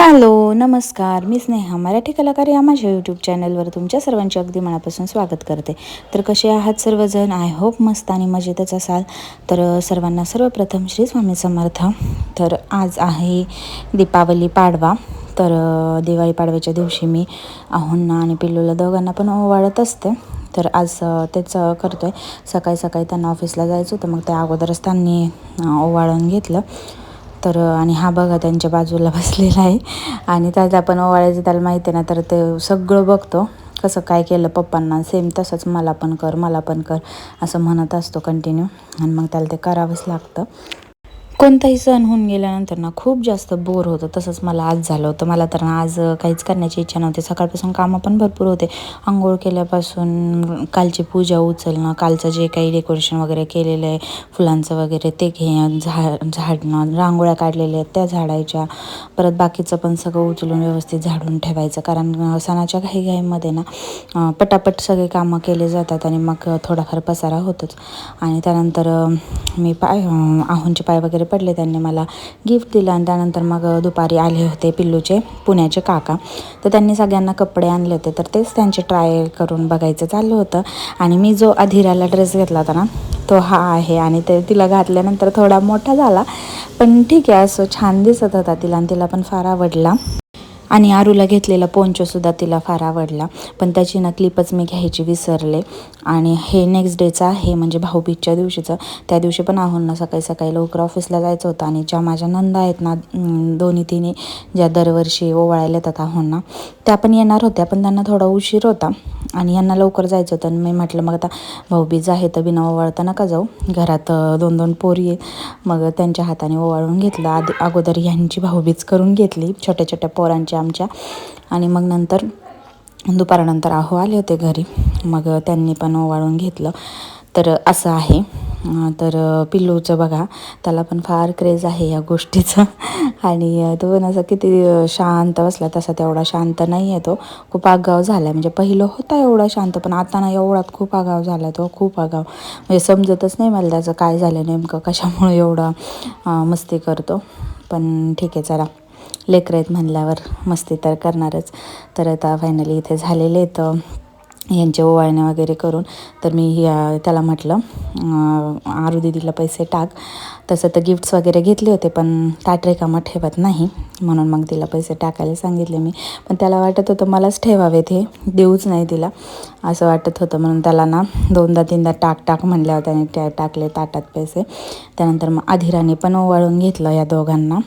Hello नमस्कार. मी स्नेहा मराठी कलाकार या माझ्या यूट्यूब चॅनलवर तुमच्या सर्वांचे अगदी मनापासून स्वागत करते. तर कसे आहात सर्वजण? आय होप मस्त आणि मजेतच असाल. तर सर्वांना सर्वप्रथम श्री स्वामी समर्थ. तर आज आहे दीपावली पाडवा. तर दिवाळी पाडव्याच्या दिवशी मी आहोंना आणि पिल्लूला दोघांना पण ओवाळत असते. तर आज तेच करतो आहे सकाळी सकाळी त्यांना ऑफिसला जायचं होतं. मग त्या अगोदरच त्यांनी ओवाळून घेतलं. तर आणि हा बघा त्यांच्या बाजूला बसलेला आहे. आणि त्यात आपण ओवाळायचं त्याला माहिती आहे ना तर ते सगळं बघतो. कसं काय केलं पप्पांना सेम तसंच मला पण कर मला पण कर असं म्हणत असतो कंटिन्यू आणि मग त्याला ते करावंच लागतं. कोणताही सण होऊन गेल्यानंतर ना खूप जास्त बोर होतं. तसंच मला आज झालं होतं. मला तर ना आज काहीच करण्याची इच्छा नव्हती. सकाळपासून कामं पण भरपूर होते. आंघोळ केल्यापासून कालची पूजा उचलणं कालचं जे काही डेकोरेशन वगैरे केलेलं आहे फुलांचं वगैरे ते घे झा झाडणं रांगोळ्या काढलेल्या आहेत त्या झाडायच्या. परत बाकीचं पण सगळं उचलून व्यवस्थित झाडून ठेवायचं. कारण सणाच्या घाईघाईमध्ये ना पटापट सगळे कामं केले जातात आणि मग थोडाफार पसारा होतोच. आणि त्यानंतर मी पाय आहोंचे पाय वगैरे पडले त्यांनी मला गिफ्ट दिलं आणि त्यानंतर मग दुपारी आले होते पिल्लूचे पुण्याचे काका. तर त्यांनी सगळ्यांना कपडे आणले होते. तर तेच त्यांचे ट्राय करून बघायचं चाललं होतं. आणि मी जो अधिराला ड्रेस घेतला होता ना तो हा आहे. आणि ते तिला घातल्यानंतर थोडा मोठा झाला. पण ठीक आहे असं छान दिसत होता तिला आणि तिला पण फार आवडला. आणि आरूला घेतलेला पोंचोसुद्धा तिला फार आवडला. पण त्याची ना क्लिपच मी घ्यायची विसरले. आणि हे नेक्स्ट डेचं आहे म्हणजे भाऊबीजच्या दिवशीचं. त्या दिवशी पण आहोंना सकाळी सकाळी लवकर ऑफिसला जायचं होतं आणि ज्या माझ्या नंदा आहेत ना दोन्ही तिन्ही ज्या दरवर्षी ओवाळायला येतात आहोंना त्या पण येणार होत्या पण त्यांना थोडा उशीर होता. आणि यांना लवकर जायचं होतं आणि मी म्हटलं मग आता भाऊबीज आहे तर बिना ओवाळता नका जाऊ. घरात दोन दोन पोरी आहेत मग त्यांच्या हाताने ओवाळून घेतलं. आधी अगोदर यांची भाऊबीज करून घेतली. छोट्या छोट्या पोरांच्या आमच्या. आणि मग नंतर दुपारनंतर आहो आले होते घरी. मग त्यांनी पण ओवाळून घेतलं. तर असं आहे. तर पिल्लूचं बघा त्याला पण फार क्रेज आहे या गोष्टीचं. आणि तो पण असा किती शांत बसला. तसा तेवढा शांत नाही आहे तो. खूप आगाव झाला आहे म्हणजे पहिलं होता एवढा शांत पण आता ना एवढाच खूप आगाव झाला आहे तो. खूप आगाव. म्हणजे समजतच नाही मला त्याचं काय झालं नेमकं कशामुळे एवढं मस्ती करतो. पण ठीक आहे चला. लेकरं आहेत म्हणल्यावर मस्ती तर करणारच. तर आता फायनली इथे झालेले तर यांचे ओवाळणे वगैरे करून. तर मी त्याला म्हटलं आरू दिदीला पैसे टाक. तसं तर गिफ्ट्स वगैरे घेतले होते पण ताट रिकामा ठेवत नाही. म्हणून मग तिला पैसे टाकायला सांगितले मी. पण त्याला वाटत होतं मलाच ठेवावेत हे. देऊच नाही तिला. असं वाटत होतं. म्हणून त्याला ना दोनदा तीनदा टाक टाक म्हणल्यावर त्याने त्या टाकले ताटात पैसे. त्यानंतर मग अधिराने पण ओवाळून घेतलं या दोघांना.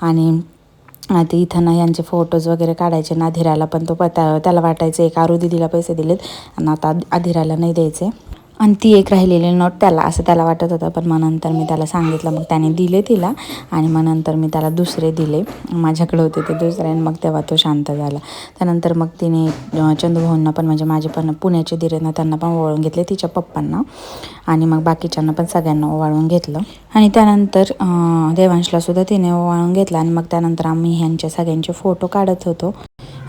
आणि ते इथं ना यांचे फोटोज वगैरे काढायचे ना अधिराला पण तो पता त्याला वाटायचं एक आरू दिदीला पैसे दिलेत. आणि आता अधिराला नाही द्यायचे. आणि ती एक राहिलेली नोट त्याला असं त्याला वाटत होतं. पण मग नंतर मी त्याला सांगितलं मग त्याने दिले तिला आणि मग नंतर मी त्याला दुसरे दिले. माझ्याकडे होते ते दुसरे आणि मग तेव्हा तो शांत झाला. त्यानंतर मग तिने चंदूभाऊंना पण म्हणजे माझे पण पुण्याचे दिरेना त्यांना पण ओवाळून घेतले तिच्या पप्पांना. आणि मग बाकीच्यांना पण सगळ्यांना ओवाळून घेतलं. आणि त्यानंतर देवांशलासुद्धा तिने ओवाळून घेतलं आणि मग त्यानंतर आम्ही ह्यांच्या सगळ्यांचे फोटो काढत होतो.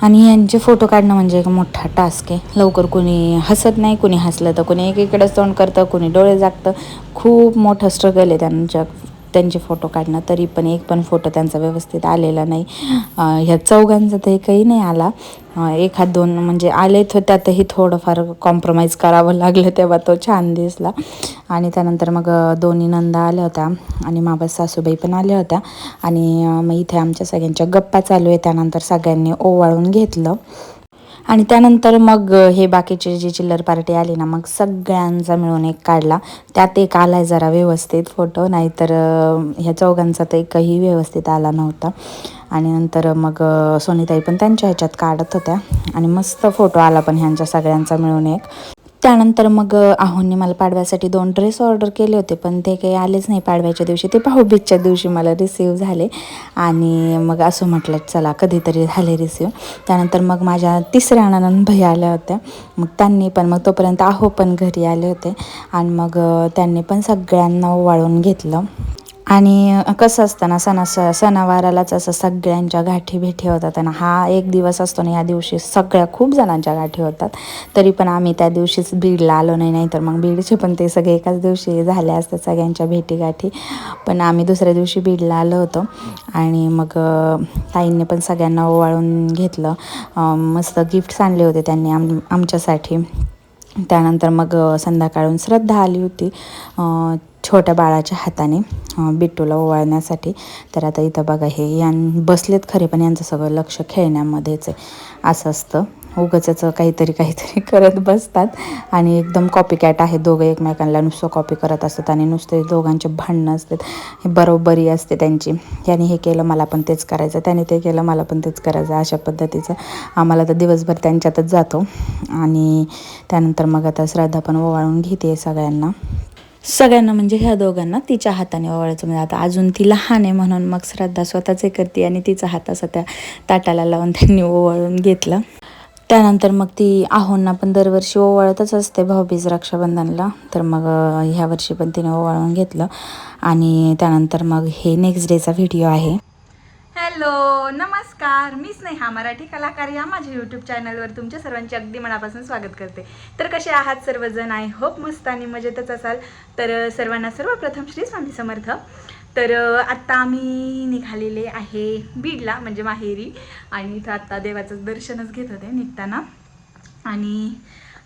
आणि यांचे फोटो काढणं म्हणजे एक मोठा टास्क आहे. लवकर कोणी हसत नाही कोणी हसलं तर कोणी एकीकडेच तोंड करतं कोणी डोळे जागतं खूप मोठं स्ट्रगल आहे त्यांच्या त्यांचे फोटो काढणं तरी पण एक पण फोटो त्यांचा व्यवस्थित आलेला नाही. ह्या चौघांचा तर एकही नाही आला. एखाद दोन म्हणजे आले तर त्यातही थोडंफार कॉम्प्रोमाइज करावं लागलं तेव्हा तो छान दिसला. आणि त्यानंतर मग दोन्ही नंदा आल्या होत्या आणि माबा सासूबाई पण आल्या होत्या. आणि मग इथे आमच्या सगळ्यांच्या गप्पा चालू आहे त्यानंतर सगळ्यांनी ओवाळून घेतलं. आणि त्यानंतर मग हे बाकीचे जे चिल्लर पार्टी आली ना मग सगळ्यांचा मिळून एक काढला. त्यात एक आला आहे जरा व्यवस्थित फोटो नाहीतर ह्या चौघांचा तर एकही व्यवस्थित आला नव्हता. आणि नंतर मग सोनीताई पण त्यांच्या ह्याच्यात काढत होत्या. आणि मस्त फोटो आला पण ह्यांच्या सगळ्यांचा मिळून एक. त्यानंतर मग आहोंनी मला पाडव्यासाठी दोन ड्रेस ऑर्डर केले होते पण ते काही आलेच नाही पाडव्याच्या दिवशी. ते पाहुबीजच्या दिवशी मला रिसीव झाले. आणि मग असं म्हटलं चला कधीतरी झाले रिसीव त्यानंतर मग माझ्या तिसऱ्या नंद भैया आल्या होत्या. मग त्यांनी पण मग तोपर्यंत आहो पण घरी आले होते. आणि मग त्यांनी पण सगळ्यांना ओवाळून घेतलं. आणि कसं असतं ना सणा स सणावारालाच असं सगळ्यांच्या गाठी भेटी होतात आणि हा एक दिवस असतो ना या दिवशी सगळ्या खूप जणांच्या गाठी होतात. तरी पण आम्ही त्या दिवशीच बीडला आलो नाही नाही तर मग बीडचे पण ते सगळे एकाच दिवशी झाले असतात सगळ्यांच्या भेटीगाठी पण आम्ही दुसऱ्या दिवशी बीडला आलो होतो आणि मग ताईंनी पण सगळ्यांना ओवाळून घेतलं. मस्त गिफ्ट्स आणले होते त्यांनी आम आमच्यासाठी. त्यानंतर मग संध्याकाळून श्रद्धा आली होती. छोट्या बाळाच्या हाताने बिट्टूला ओवाळण्यासाठी. तर आता इथं बघा हे यां बसलेत खरे पण यांचं सगळं लक्ष खेळण्यामध्येच आहे. असं असतं. उगाचच काहीतरी काहीतरी करत बसतात. आणि एकदम कॉपी कॅट आहे. दोघं एकमेकांना नुसतं कॉपी करत असतात आणि नुसते दोघांचे भांडणं असतात. हे बरोबरी असते त्यांची. याने हे केलं मला पण तेच करायचं. त्याने ते केलं मला पण तेच करायचं. अशा पद्धतीचं आम्हाला तर दिवसभर त्यांच्यातच जातो. आणि त्यानंतर मग आता श्रद्धा पण ओवाळून घेते सगळ्यांना. सगळ्यांना म्हणजे ह्या दोघांना तिच्या हाताने ओवाळायचं म्हणजे आता अजून ती लहान आहे म्हणून मग श्रद्धा स्वतःचे करते आणि तिचा हात असा त्या ताटाला लावून त्यांनी ओवाळून घेतला. त्यानंतर मग ती आहोंना पण दरवर्षी ओवाळतच असते भाऊबीज रक्षाबंधनला. तर मग ह्या वर्षी पण तिने ओवाळून घेतलं. आणि त्यानंतर मग हे नेक्स्ट डेचा व्हिडिओ आहे. हॅलो नमस्कार. मी स्नेहा मराठी कलाकार या माझ्या यूट्यूब चॅनलवर तुमच्या सर्वांचे अगदी मनापासून स्वागत करते. तर कसे आहात सर्वजण? आय होप मस्त आणि मजेतच असाल. तर सर्वांना सर्वप्रथम श्री स्वामी समर्थ. तर आत्ता आम्ही निघालेले आहे बीडला म्हणजे माहेरी. आणि इथं आत्ता देवाचं दर्शनच घेत होते निघताना. आणि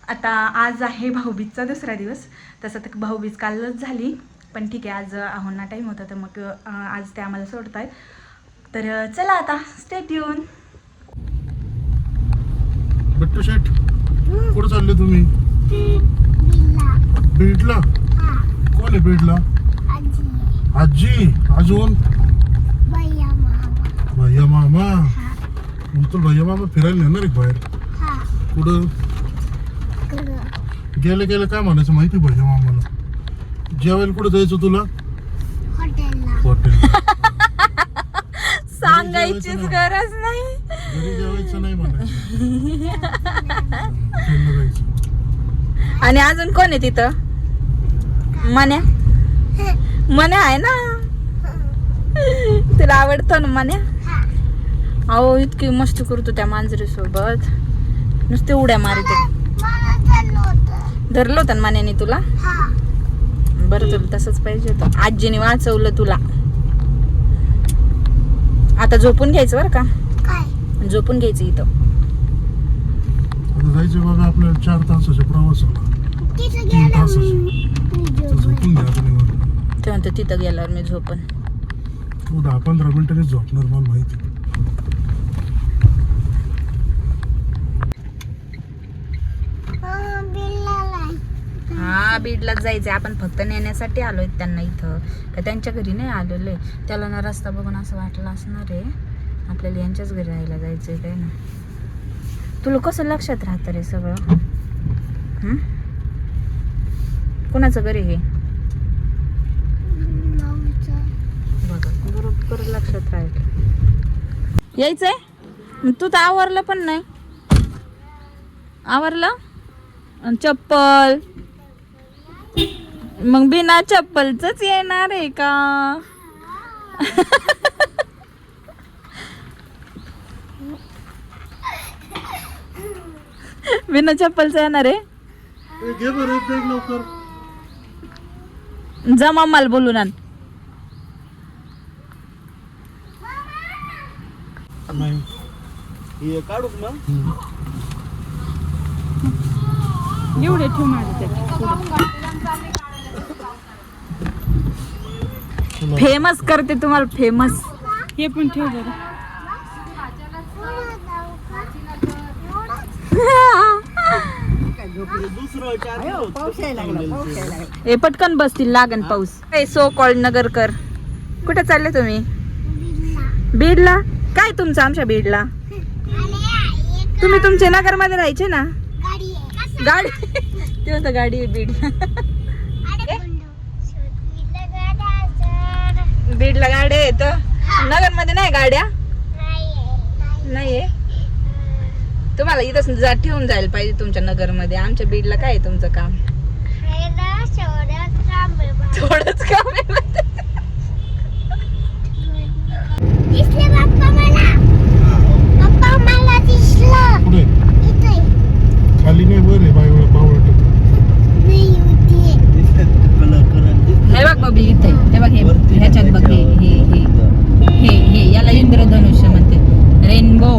आता आज आहे भाऊबीजचा दुसरा दिवस. तसं तर भाऊबीज कालच झाली. पण ठीक आहे आज आहोंना टाईम होता तर मग आज ते आम्हाला सोडत आहेत तर चला आता स्टेट येऊन बट्टू शेठ कुठं चालले तुम्ही? बीडला कोण आहे बीडला आजी. अजून भैया मामा. मग तुला भैया मामा फिरायला नेणार आहे बाहेर? कुठं? गेलं गेलं काय म्हणायचं माहिती भैया मामाला? जेवायला कुठं जायचं तुला? सांगायचीच गरज नाही. घरी जेवायचं नाही म्हणायचं हॉटेलला जायचं. आणि अजून कोण आहे तिथं? मन्या? मन्या आहे ना? तुला आवडतो ना मन्या? अहो इतकी मस्ती करतो त्या मांजरी सोबत नुसते उड्या मारते धरलं होतं ना मान्याने तुला? बरं तुला तसंच पाहिजे होतं. आजीने वाचवलं तुला. आता झोपून घ्यायचं बरं का? झोपून घ्यायचं इथं. आता जायचं बघा आपल्याला चार तासाच्या प्रवासाला. तीन तासाचे तर झोपून घ्या आता निवांत. ते म्हणतो तिथं गेल्यावर मी झोपन. तू दहा पंधरा मिनिटांनीच झोपणार मला माहिती. हा बीडलाच जायचंय. आपण फक्त नेण्यासाठी आलोय त्यांना इथं. का त्यांच्या घरी नाही आलेलो. आहे त्याला ना रस्ता बघून असं वाटलं असणार आहे. आपल्याला यांच्याच घरी राहायला जायचंय काय ना? तुला कसं लक्षात राहतं रे सगळं? कोणाचं कुणाचं घरी हे? बघा बरोबर लक्षात राहत यायचंय? तू तर आवरलं पण नाही. आवरलं? आणि चप्पल? मग बिना चप्पलच येणार आहे का? बिना चप्पलच येणार आहे? ए, घे बरं बॅग लवकर. जमा माल बोलून आण. नाही. एवढे ठेव माझे तुला फेमस करते तुम्हाला फेमस हे पण ठेव हे पटकन बसतील लागन पाऊस. So called Nagarkar. कुठे चालले तुम्ही? बीडला? काय तुमचं आमच्या बीडला? तुम्ही तुमच्या नगरमध्ये राहायचे ना? गाडी ते होतं गाडी बीड. बीडला गाड्या आहेत. नगरमध्ये नाही गाड्या? नाहीये तुम्हाला इथंच जा ठेवून जायला पाहिजे तुमच्या नगरमध्ये आमच्या बीडला काय आहे तुमचं काम? थोडंच काम इथे. खाली नाही वर आहे बाय हे बघ बबली इथे. हे बघ हे ह्याच्यात बघ हे हे हे हे हे याला इंद्रधनुष्य म्हणते रेनबो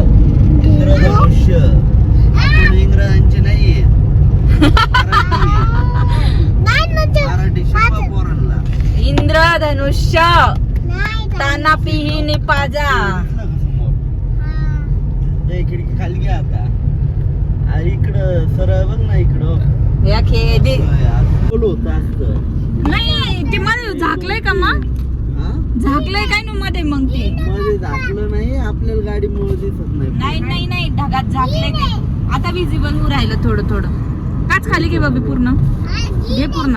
इंद्रधनुष्य. इंग्रजांचे नाहीये. इंद्रधनुष्य. नाही ना. ताना पिही निपाजा हा. खिडकी खाली घ्या आता. आ, इकडं सरळ बघ ना इकडं. या खेळी बोलू असतं नाही ते मध्ये झाकलंय का मग हा? झाकलंय काय ना मध्ये मग ते? मध्ये झाकलं नाही आपल्याला गाडी मुळे दिसत नाही. नाही नाही नाही ढगात झाकलंय ते. आता विजिबल होऊ राहिलं थोडं थोडं. काच खाली घे बाबी पूर्ण. घे पूर्ण.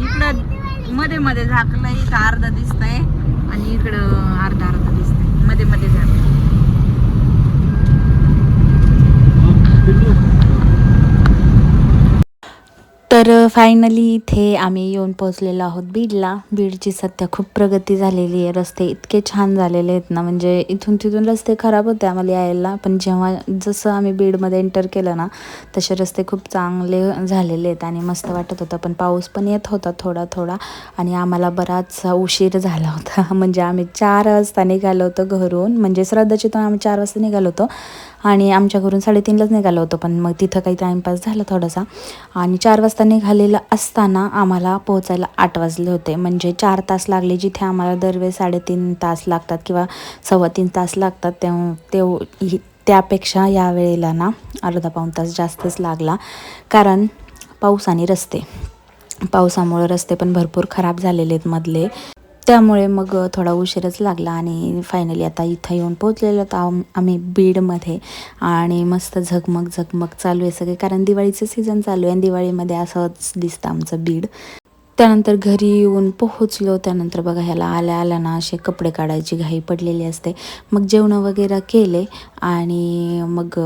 इकडं मध्ये मध्ये झाकलंय इथं अर्ध दिसतंय आणि इकडं अर्धा अर्ध दिसतंय. मध्ये मध्ये झाकलंय. तर फायनली इथे आम्ही येऊन पोहोचलेलो आहोत बीडला. बीडची सध्या खूप प्रगती झालेली आहे. रस्ते इतके छान झालेले आहेत ना म्हणजे इथून तिथून रस्ते खराब होते आम्हाला यायला. पण जेव्हा जसं आम्ही बीडमध्ये एंटर केलं ना तसे रस्ते खूप चांगले झालेले आहेत आणि मस्त वाटत होतं. पण पाऊस पण येत होता थोडा थोडा आणि आम्हाला बराचसा उशीर झाला होता. म्हणजे आम्ही चार वाजता निघालो होतो घरून. म्हणजे श्रद्धाचितून आम्ही चार वाजता निघालो होतो. आणि आमच्या घरून साडेतीनलाच निघालो होतो पण मग तिथं काही टाईमपास झाला थोडासा. आणि चार वाजता निघालेलं असताना आम्हाला पोहोचायला आठ वाजले होते. म्हणजे चार तास लागले जिथे आम्हाला दरवेळेस साडेतीन तास लागतात किंवा सव्वा तीन तास लागतात तेव्हा तेव त्यापेक्षा या वेळेला ना अर्धा पाऊण तास जास्तच लागला. कारण पाऊस आणि रस्ते. पावसामुळे रस्ते पण भरपूर खराब झालेले आहेत मधले. त्यामुळे मग थोडा उशीरच लागला आणि फायनली आता इथं येऊन पोहोचलेलो तर आम- आम्ही बीडमध्ये आणि मस्त झगमग झगमग चालू आहे सगळे कारण दिवाळीचं सीझन चालू आहे आणि दिवाळीमध्ये असंच दिसतं आमचं बीड. त्यानंतर घरी येऊन पोहोचलो. त्यानंतर बघा ह्याला आल्या आल्या ना असे कपडे काढायची घाई पडलेली असते. मग जेवणं वगैरे केले आणि मग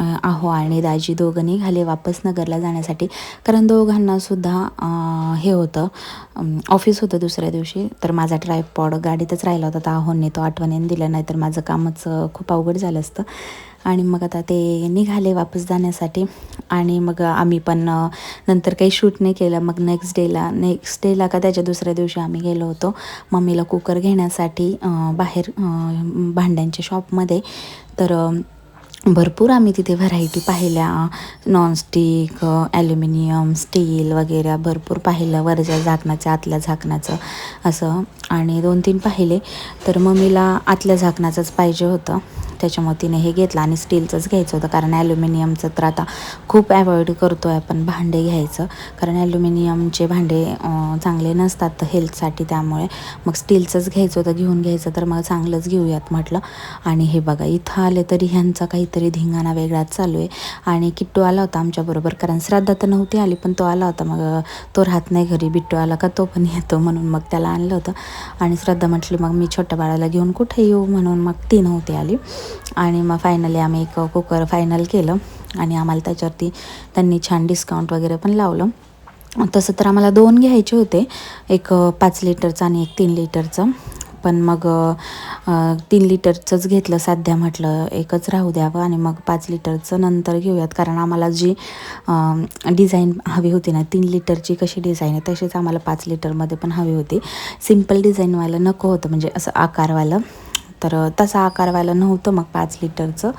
आहो आणि दाजी दोघं निघाले वापस नगरला जाण्यासाठी. कारण दोघांना सुद्धा हे होतं ऑफिस होतं दुसऱ्या दिवशी. तर माझा ट्रायपॉड गाडीतच राहिला होता. तर आहोने तो आठवणीने दिला. नाही तर माझं कामच खूप अवघड झालं असतं. आणि मग आता ते निघाले वापस जाण्यासाठी. आणि मग आम्ही पण नंतर काही शूट नाही केलं. मग नेक्स्ट डेला नेक्स्ट डेला का त्याच्या दुसऱ्या दिवशी आम्ही गेलो होतो. मम्मीला कुकर घेण्यासाठी बाहेर भांड्यांच्या शॉपमध्ये तर भरपूर आम्ही तिथे व्हरायटी पाहिल्या. नॉनस्टिक ॲल्युमिनियम स्टील वगैरे भरपूर पाहिलं. वरच्या झाकणाचं आतल्या झाकणाचं असं. आणि दोन तीन पाहिले. तर मम्मीला आतल्या झाकणाचंच पाहिजे होतं. त्याच्यामुळे तिने हे घेतलं आणि स्टीलचंच घ्यायचं होतं. कारण ॲल्युमिनियमचं तर आता खूप अवॉइड करतो आहे आपण भांडे घ्यायचं. कारण ॲल्युमिनियमचे भांडे चांगले नसतात हेल्थसाठी त्यामुळे. मग स्टीलचंच घ्यायचं होतं घेऊन घ्यायचं. तर मग चांगलंच घेऊयात म्हटलं. आणि हे बघा इथं आले तरी ह्यांचा काही तरी धिंगाणा वेगळाच चालू आहे. आणि किट्टू आला होता आमच्याबरोबर कारण श्राद्धा तर नव्हती आली पण तो आला होता. मग तो राहत नाही घरी बिट्टू आला का तो पण येतो म्हणून मग त्याला आणलं होतं. आणि श्रद्धा म्हटली मग मी छोट्या बाळाला घेऊन कुठे येऊ? म्हणून मग ती नव्हती आली. आणि मग फायनली आम्ही एक कुकर फायनल केलं. आणि आम्हाला त्याच्यावरती त्यांनी छान डिस्काउंट वगैरे पण लावलं. तसं तर आम्हाला दोन घ्यायचे होते. एक पाच लिटरचं आणि एक तीन लिटरचं. पण मग तीन लिटरचंच घेतलं सध्या म्हटलं एकच राहू द्यावं आणि मग पाच लिटरचं नंतर घेऊयात. कारण आम्हाला जी डिझाईन हवी होती ना तीन लिटरची कशी डिझाईन आहे तशीच आम्हाला पाच लिटरमध्ये पण हवी होती. सिंपल डिझाईनवालं नको होतं म्हणजे असं आकारवालं. तर तसा आकारवालं नव्हतं मग पाच लिटरचं.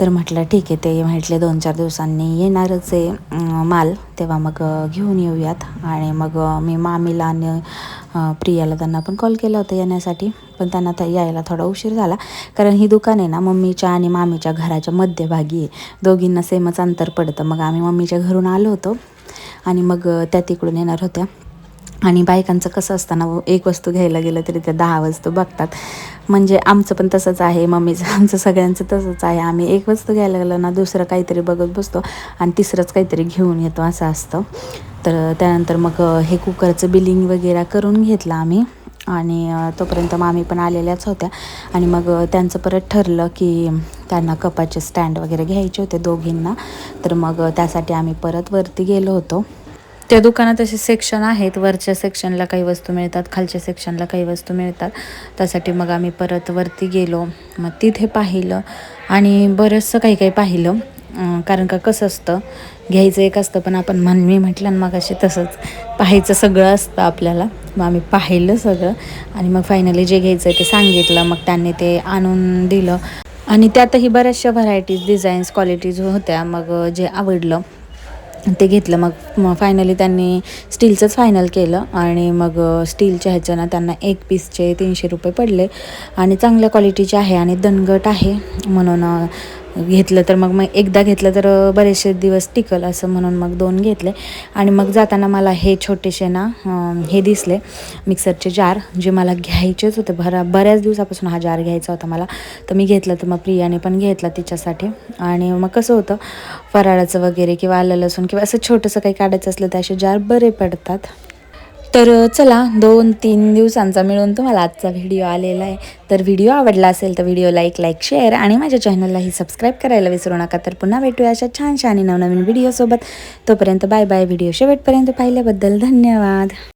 तर म्हटलं ठीक आहे ते म्हटले दोन चार दिवसांनी येणारच आहे माल. तेव्हा मग घेऊन येऊयात. आणि मग मी मामीला आणि प्रियाला त्यांना पण कॉल केला होता येण्यासाठी. पण त्यांना तर यायला थोडा उशीर झाला. कारण ही दुकान आहे ना मम्मीच्या आणि मामीच्या घराच्या मध्यभागी आहे. दोघींना सेमच अंतर पडतं. मग आम्ही मम्मीच्या घरून आलो होतो. आणि मग त्या तिकडून येणार होत्या. आणि बायकांचं कसं असताना एक वस्तू घ्यायला गेलं तरी त्या दहा वस्तू बघतात. म्हणजे आमचं पण तसंच आहे मम्मीचं आमचं सगळ्यांचं तसंच आहे. आम्ही एक वस्तू घ्यायला गेलं ना दुसरं काहीतरी बघत बसतो आणि तिसरंच काहीतरी घेऊन येतो असं असतं. तर त्यानंतर मग हे कुकरचं बिलिंग वगैरे करून घेतलं आम्ही आणि तोपर्यंत मामी पण आलेल्याच होत्या. आणि मग त्यांचं परत ठरलं की त्यांना कपाचे स्टँड वगैरे घ्यायचे होते दोघींना. तर मग त्यासाठी आम्ही परत वरती गेलो होतो. त्या दुकानात असे सेक्शन आहेत. वरच्या सेक्शनला काही वस्तू मिळतात खालच्या सेक्शनला काही वस्तू मिळतात. त्यासाठी मग आम्ही परत वरती गेलो. मग तिथे पाहिलं आणि बरंचसं काही काही पाहिलं. कारण का कसं असतं घ्यायचं एक असतं पण आपण म्हण मी म्हटलं मग असे तसंच. पाहायचं सगळं असतं आपल्याला. मग आम्ही पाहिलं सगळं आणि मग फायनली जे घ्यायचं आहे ते सांगितलं. मग त्यांनी ते आणून दिलं. आणि त्यातही बऱ्याचशा व्हरायटीज डिझाईन्स क्वालिटीज होत्या. मग जे आवडलं ते घेतलं. मग फायनली त्यांनी स्टीलचंच फायनल केलं आणि मग स्टीलच्या ह्याच्यानं त्यांना एक पीसचे तीनशे रुपये पडले. आणि चांगल्या क्वालिटीचे आहे आणि दणगट आहे म्हणून घेतलं तर मग मग एकदा घेतलं तर बरेचसे दिवस टिकल असं म्हणून मग दोन घेतले. आणि मग जाताना मला हे छोटेसे ना हे दिसले मिक्सरचे जार जे मला घ्यायचेच होते. भरा बऱ्याच दिवसापासून हा जार घ्यायचा होता मला. तर मी घेतलं तर मग प्रियाने पण घेतला तिच्यासाठी. आणि मग कसं होतं फराळाचं वगैरे किंवा आलं लसूण किंवा असं छोटंसं काही काढायचं असलं तर असे जार बरे पडतात. तर चला दोन तीन दिवसांचा मिळून तुम्हाला आजचा व्हिडिओ आलेला आहे. तर व्हिडिओ आवडला असेल तर व्हिडिओला एक लाईक शेअर आणि माझ्या चॅनललाही सबस्क्राईब करायला विसरू नका. तर पुन्हा भेटूया अशा छानशा आणि नवनवीन व्हिडिओसोबत. तोपर्यंत बाय बाय व्हिडिओ शेवटपर्यंत पाहिल्याबद्दल धन्यवाद.